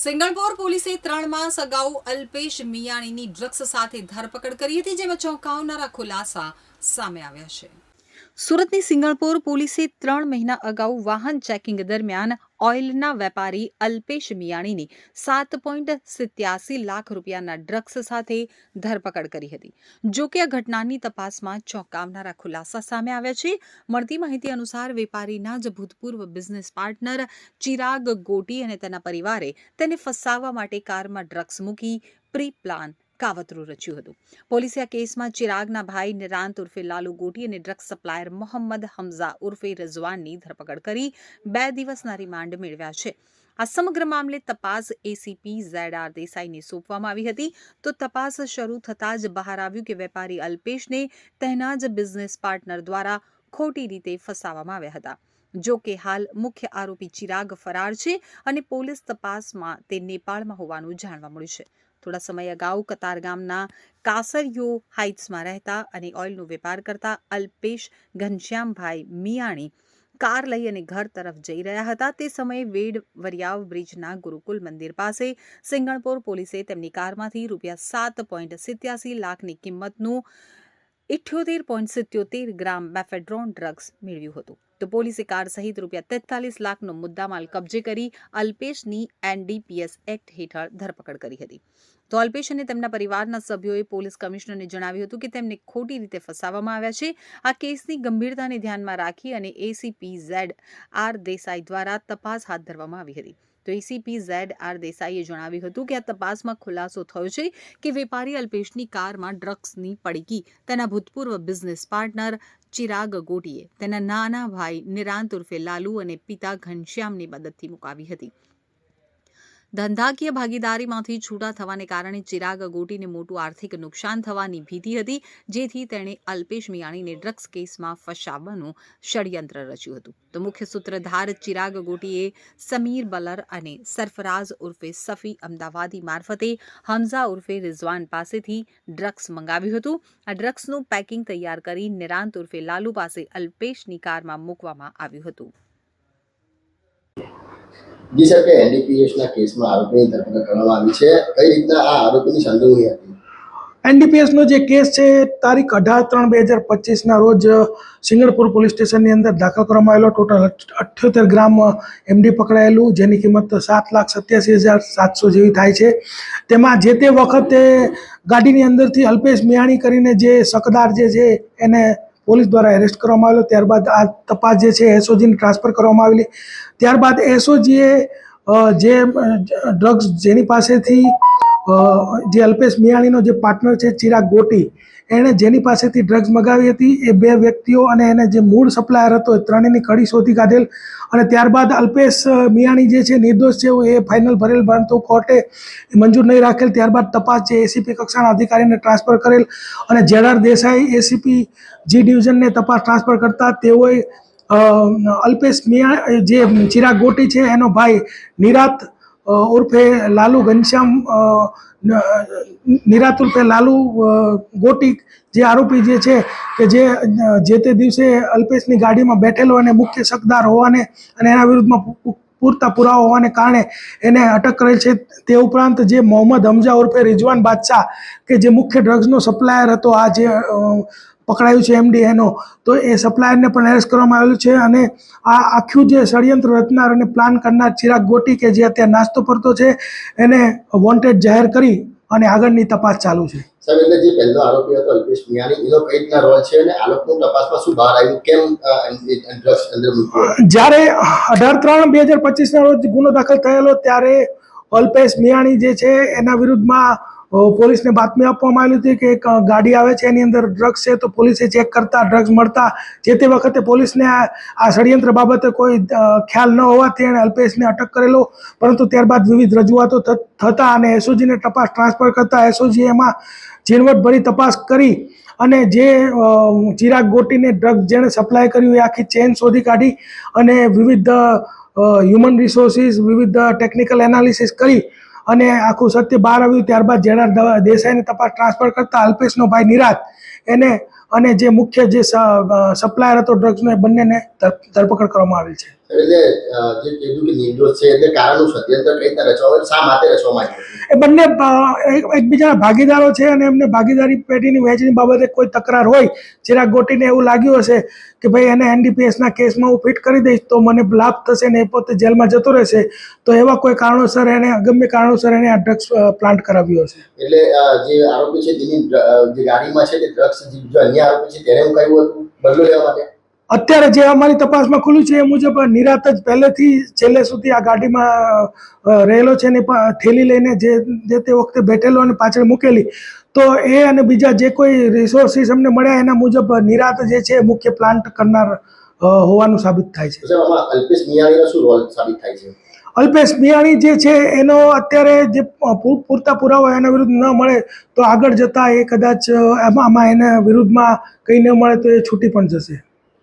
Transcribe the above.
સિંગણપોર પોલીસે ત્રણ માસ અગાઉ અલ્પેશ મિયાણીની ડ્રગ્સ સાથે ધરપકડ કરી હતી, જેમાં ચોંકાવનારા ખુલાસા સામે આવ્યા છે. સુરતની સિંગણપોર પોલીસે ત્રણ મહિના અગાઉ વાહન ચેકિંગ દરમિયાન ઓઇલના વેપારી અલ્પેશ મિયાણીની સાત પોઈન્ટ સિત્યાસી લાખ રૂપિયાના ડ્રગ્સ સાથે ધરપકડ કરી હતી. જો કે આ ઘટનાની તપાસમાં ચોંકાવનારા ખુલાસા સામે આવ્યા છે. મળતી માહિતી અનુસાર વેપારીના જ ભૂતપૂર્વ બિઝનેસ પાર્ટનર ચિરાગ ગોટી અને તેના પરિવારે તેને ફસાવવા માટે કારમાં ડ્રગ્સ મૂકી પ્રી પ્લાન કાવતરું રચ્યું હતું. પોલીસે આ કેસમાં ચિરાગના ભાઈ નિરાંત ઉર્ફે લાલુ ગોટી અને ડ્રગ્સ સપ્લાયર મોહમ્મદ હમઝા ઉર્ફે રઝવાનની ધરપકડ કરી બે દિવસના રિમાન્ડ મેળવ્યા છે. આ સમગ્ર મામલે તપાસ એસીપી ઝેડ આર દેસાઈને સોંપવામાં આવી હતી. તો તપાસ શરૂ થતાં જ બહાર આવ્યું કે વેપારી અલ્પેશને તેના જ બિઝનેસ પાર્ટનર દ્વારા ખોટી રીતે ફસાવવામાં આવ્યા હતા. જો કે હાલ મુખ્ય આરોપી ચિરાગ ફરાર છે અને પોલીસ તપાસમાં તે નેપાળમાં હોવાનું જાણવા મળ્યું છે. થોડા સમય અગાઉ કતાર ગામના કાસરિયો હાઇટ્સમાં રહેતા અને ઓઇલનો વેપાર કરતા અલ્પેશ ઘનશ્યામભાઈ મિયાણી કાર લઈ અને ઘર તરફ જઈ રહ્યા હતા. તે સમયે વેડ વરિયાવ બ્રિજના ગુરુકુલ મંદિર પાસે સિંગણપોર પોલીસે તેમની કારમાંથી રૂપિયા સાત પોઈન્ટ સિત્યાસી લાખની કિંમતનું ઇઠ્યોતેર પોઈન્ટ સિત્યોતેર ગ્રામ મેફેડ્રોન ડ્રગ્સ મેળવ્યું હતું. તો પોલીસે કાર સહિત રૂપિયા તેતાલીસ લાખનો મુદ્દામાલ કબજે કરી અલ્પેશની એનડીપીએસ એક્ટ હેઠળ ધરપકડ કરી હતી. તો અલ્પેશ અને તેમના પરિવારના સભ્યોએ પોલીસ કમિશનરને જણાવ્યું હતું કે તેમને ખોટી રીતે ફસાવવામાં આવ્યા છે. આ કેસની ગંભીરતાને ધ્યાનમાં રાખી અને એસીપી ઝેડ આર દેસાઈ દ્વારા તપાસ હાથ ધરવામાં આવી હતી. તો એસીપી ઝેડ આર દેસાઈએ જણાવ્યું હતું કે આ તપાસમાં ખુલાસો થયો છે કે વેપારી અલ્પેશની કારમાં ડ્રગ્સની પડીકી. તેના ભૂતપૂર્વ બિઝનેસ પાર્ટનર ચિરાગ ગોટીએ તેના નાના ભાઈ નિરાંત ઉર્ફે લાલુ અને પિતા ઘનશ્યામની મદદથી મુકાવી હતી. ધંધાકીય ભાગીદારીમાંથી છૂટા થવાને કારણે ચિરાગ ગોટીને મોટું આર્થિક નુકસાન થવાની ભીતિ હતી, જેથી તેણે અલ્પેશ મિયાણીને ડ્રગ્સ કેસમાં ફસાવવાનું ષડયંત્ર રચ્યું હતું. તો મુખ્ય સૂત્રધાર ચિરાગ ગોટીએ સમીર બલર અને સરફરાઝ ઉર્ફે સફી અમદાવાદી મારફતે હમઝા ઉર્ફે રિઝવાન પાસેથી ડ્રગ્સ મંગાવ્યું હતું. આ ડ્રગ્સનું પેકિંગ તૈયાર કરી નિરાંત ઉર્ફે લાલુ પાસે અલ્પેશની કારમાં મૂકવામાં આવ્યું હતું. જી સર કે એનડીપીએસના કેસમાં આરોપીની ધરપકડ કરવામાં આવી છે. કઈ રીતના આ આરોપીની સંડોવણી હતી? એનડીપીએસનો જે કેસ છે, તારીખ અઢાર ત્રણ બે હજાર પચીસના રોજ સિંગણપુર પોલીસ સ્ટેશનની અંદર દાખલ કરવામાં આવેલો. ટોટલ અઠ્યોતેર ગ્રામ એમડી પકડાયેલું, જેની કિંમત સાત લાખ સત્યાસી હજાર સાતસો જેવી થાય છે. તેમાં જે તે વખતે ગાડીની અંદરથી અલ્પેશ મિયાણી કરીને જે શકદાર જે છે, એને પોલીસ દ્વારા એરેસ્ટ કરવામાં આવેલો. ત્યારબાદ આ તપાસ જે છે, એસઓજીને ટ્રાન્સફર કરવામાં આવેલી. ત્યારબાદ એસઓજીએ જે ડ્રગ્સ જેની પાસેથી જે અલ્પેશ મિયાણીનો જે પાર્ટનર છે, ચિરાગ ગોટી એણે જેની પાસેથી ડ્રગ્સ મગાવી હતી, એ બે વ્યક્તિઓ અને એને જે મૂળ સપ્લાયર હતો, એ ત્રણેયની કડી શોધી કાઢેલ અને ત્યારબાદ અલ્પેશ મિયાણી જે છે, નિર્દોષ છે, એ ફાઇનલ ભરેલ પરંતુ કોર્ટે મંજૂર નહીં રાખેલ. ત્યારબાદ તપાસ જે એસીપી કક્ષાના અધિકારીને ટ્રાન્સફર કરેલ અને જેડાર દેસાઈ એસીપી જી ડિવિઝનને તપાસ ટ્રાન્સફર કરતા તેઓએ અલ્પેશ મિયા, જે ચિરાગ ગોટી છે, એનો ભાઈ નિરાત ઉર્ફે લાલુ ઘનશ્યામ નિરાત ઉર્ફે લાલુ ગોટિક ગોટી જે આરોપી જે છે કે જે જે તે દિવસે અલ્પેશની ગાડીમાં બેઠેલો અને મુખ્ય શકદાર હોવાને અને એના વિરુદ્ધમાં પૂરતા પુરાવા હોવાને કારણે એને અટક કરેલ છે. તે ઉપરાંત જે મોહમ્મદ હમઝા ઉર્ફે રિઝવાન બાદશાહ, કે જે મુખ્ય ડ્રગ્સનો સપ્લાયર હતો, આ જે પકડાયું છે એમડી એનો તો એ સપ્લાયરને પણ એરેસ્ટ કરવામાં આવેલું છે અને આ આખું જે ષડયંત્ર રચનાર અને પ્લાન કરનાર ચિરાગ ગોટી કે જે અત્યારે નાસ્તો ફરતો છે એને વોન્ટેડ જાહેર કરી અને આગળની તપાસ ચાલુ છે. સાહેબ એટલે જે પહેલો આરોપી હતો અલ્પેશ મિયાની એનો કઈ રીતના રોલ છે અને આ તપાસમાં શું બહાર આવ્યું? કેમ ડ્રગ્સ અંદર જ્યારે અઢાર ત્રણ બે હજાર પચીસના રોજ ગુનો દાખલ થયેલો ત્યારે અલ્પેશ મિયાણી જે છે એના વિરુદ્ધમાં પોલીસને બાતમી આપવામાં આવી હતી કે એક ગાડી આવે છે, એની અંદર ડ્રગ્સ છે, તો પોલીસે ચેક કરતા ડ્રગ્સ મળતા જે તે વખતે પોલીસને આ ષડયંત્ર બાબતે કોઈ ખ્યાલ ન હોવાથી એણે અલ્પેશને અટક કરેલો. પરંતુ ત્યારબાદ વિવિધ રજૂઆતો થતા અને એસઓજીને તપાસ ટ્રાન્સફર કરતા એસઓજી એમાં ઝીણવટભરી તપાસ કરી અને જે ચિરાગ ગોટીને ડ્રગ જેણે સપ્લાય કર્યું એ આખી ચેન શોધી કાઢી અને વિવિધ હ્યુમન રિસોર્સિસ વિવિધ ટેકનિકલ એનાલિસિસ કરી અને આખું સત્ય બહાર આવ્યું ત્યારબાદ જેના દેસાઈને તપાસ ટ્રાન્સફર કરતા અલ્પેશનો ભાઈ નિરાત. એને અને જે મુખ્ય જે સપ્લાયર હતો ડ્રગ્સનો એ બંનેને ધર- ધરપકડ કરવામાં આવેલ છે. એ બંને એકબીજાના ભાગીદારો છે અને એમને ભાગીદારી પેટીની વહેંચણી બાબતે કોઈ તકરાર હોય જેના ગોટીને એવું લાગ્યું હશે કે ભાઈ એને એનડીપીએસના કેસમાં હું ફિટ કરી દઈશ તો મને લાભ થશે ને એ પોતે જેલમાં જતો રહેશે તો એવા કોઈ કારણોસર એને અગમ્ય કારણોસર એને આ ડ્રગ્સ પ્લાન્ટ કરાવ્યો હશે. એટલે જે આરોપી છે તેની જે ગાડીમાં છે તે ડ્રગ્સ જે બીજો અન્ય આરોપી છે તેને કહ્યું હતું બદલો લેવા માટે? અત્યારે જે અમારી તપાસમાં ખુલ્યું છે એ મુજબ નિરાત જ પહેલેથી છેલ્લે સુધી આ ગાડીમાં રહેલો છે ને થેલી લઈને જે જે તે વખતે બેઠેલો અને પાછળ મૂકેલી. તો એ અને બીજા જે કોઈ રિસોર્સિસ અમને મળ્યા એના મુજબ નિરાત જે છે મુખ્ય પ્લાન્ટ કરનાર હોવાનું સાબિત થાય છે. અલ્પેશ મિયાણીનો શું રોલ સાબિત થાય છે? અલ્પેશ મિયાણી જે છે, એનો અત્યારે જે પૂરતા પુરાવા એના વિરુદ્ધ ન મળે, તો આગળ જતા એ કદાચ આમાં એના વિરુદ્ધમાં કંઈ ન મળે તો એ છૂટી પણ જશે.